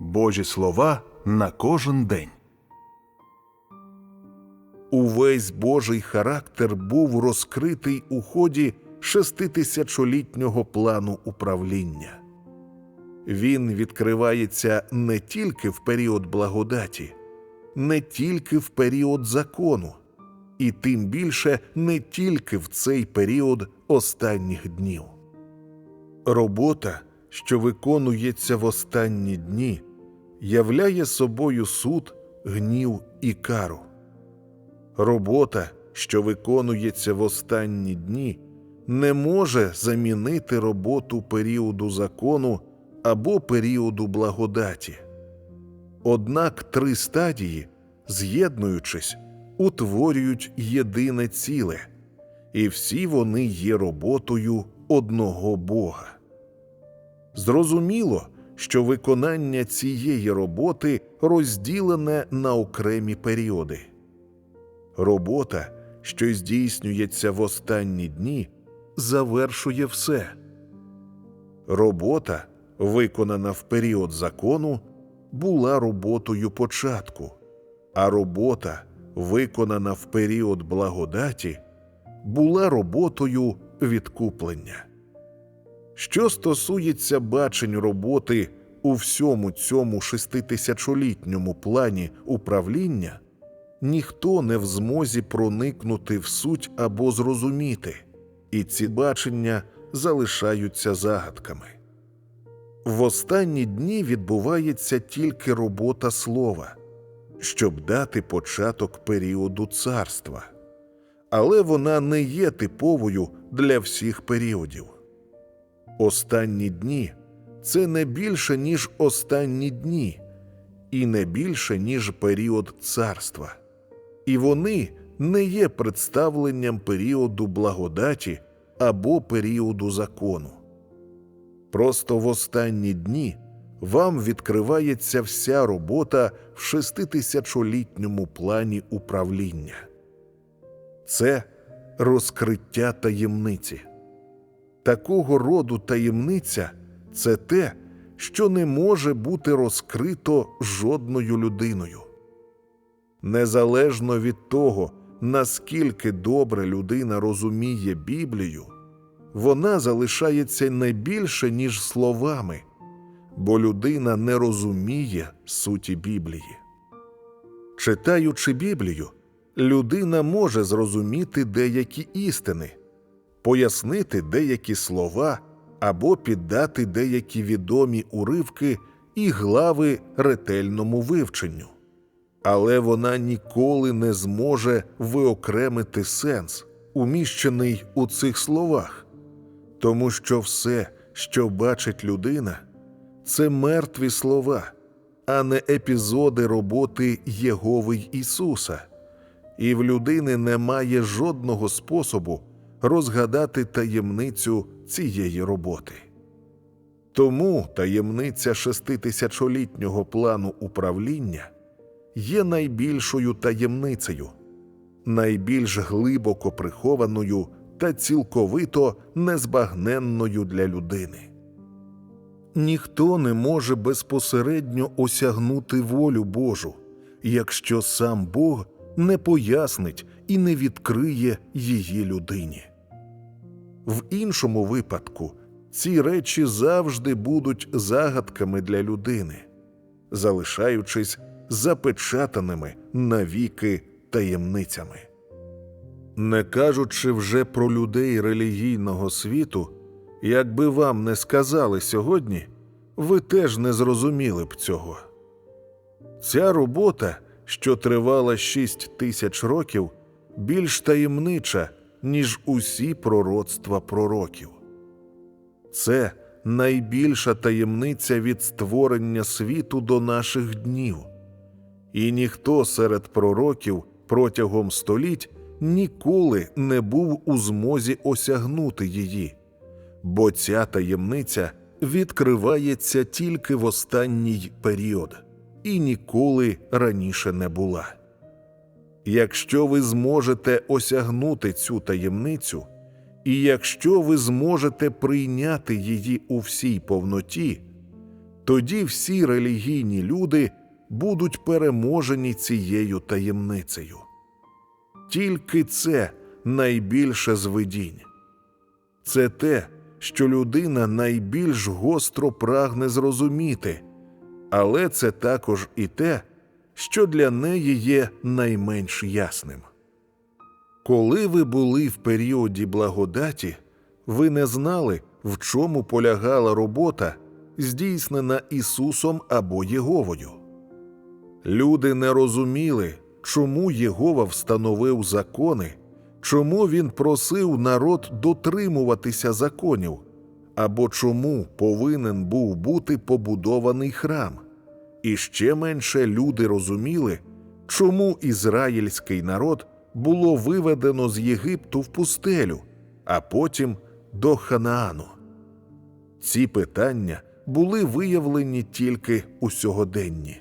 Божі слова на кожен день. Увесь Божий характер був розкритий у ході шеститисячолітнього плану управління. Він відкривається не тільки в період благодаті, не тільки в період закону, і тим більше не тільки в цей період останніх днів. Робота, що виконується в останні дні, являє собою суд, гнів і кару. Робота, що виконується в останні дні, не може замінити роботу періоду закону або періоду благодаті. Однак три стадії, з'єднуючись, утворюють єдине ціле, і всі вони є роботою одного Бога. Зрозуміло, що виконання цієї роботи розділене на окремі періоди. Робота, що здійснюється в останні дні, завершує все. Робота, виконана в період закону, була роботою початку, а робота, виконана в період благодаті, була роботою відкуплення. Що стосується бачень роботи у всьому цьому шеститисячолітньому плані управління, ніхто не в змозі проникнути в суть або зрозуміти, і ці бачення залишаються загадками. В останні дні відбувається тільки робота слова, щоб дати початок періоду царства, але вона не є типовою для всіх періодів. Останні дні це не більше, ніж останні дні, і не більше, ніж період царства, і вони не є представленням періоду благодаті або періоду закону. Просто в останні дні вам відкривається вся робота в шеститисячолітньому плані управління. Це розкриття таємниці. Такого роду таємниця це те, що не може бути розкрито жодною людиною. Незалежно від того, наскільки добре людина розуміє Біблію, вона залишається не більше, ніж словами, бо людина не розуміє суті Біблії. Читаючи Біблію, людина може зрозуміти деякі істини, пояснити деякі слова або піддати деякі відомі уривки і глави ретельному вивченню, але вона ніколи не зможе виокремити сенс, уміщений у цих словах, тому що все, що бачить людина, це мертві слова, а не епізоди роботи Єгови Ісуса, і в людини немає жодного способу розгадати таємницю цієї роботи. Тому таємниця шеститисячолітнього плану управління є найбільшою таємницею, найбільш глибоко прихованою та цілковито незбагненною для людини. Ніхто не може безпосередньо осягнути волю Божу, якщо сам Бог не пояснить і не відкриє її людині. В іншому випадку ці речі завжди будуть загадками для людини, залишаючись запечатаними навіки таємницями. Не кажучи вже про людей релігійного світу, якби вам не сказали сьогодні, ви теж не зрозуміли б цього. Ця робота, що тривала шість тисяч років, більш таємнича, ніж усі пророцтва пророків. Це найбільша таємниця від створення світу до наших днів, і ніхто серед пророків протягом століть ніколи не був у змозі осягнути її, бо ця таємниця відкривається тільки в останній період і ніколи раніше не була. Якщо ви зможете осягнути цю таємницю, і якщо ви зможете прийняти її у всій повноті, тоді всі релігійні люди будуть переможені цією таємницею. Тільки це найбільше з видінь. Це те, що людина найбільш гостро прагне зрозуміти, але це також і те, що для неї є найменш ясним. Коли ви були в періоді благодаті, ви не знали, в чому полягала робота, здійснена Ісусом або Єговою. Люди не розуміли, чому Єгова встановив закони, чому він просив народ дотримуватися законів, або чому повинен був бути побудований храм. І ще менше люди розуміли, чому ізраїльський народ було виведено з Єгипту в пустелю, а потім до Ханаану. Ці питання були виявлені тільки у сьогоденні.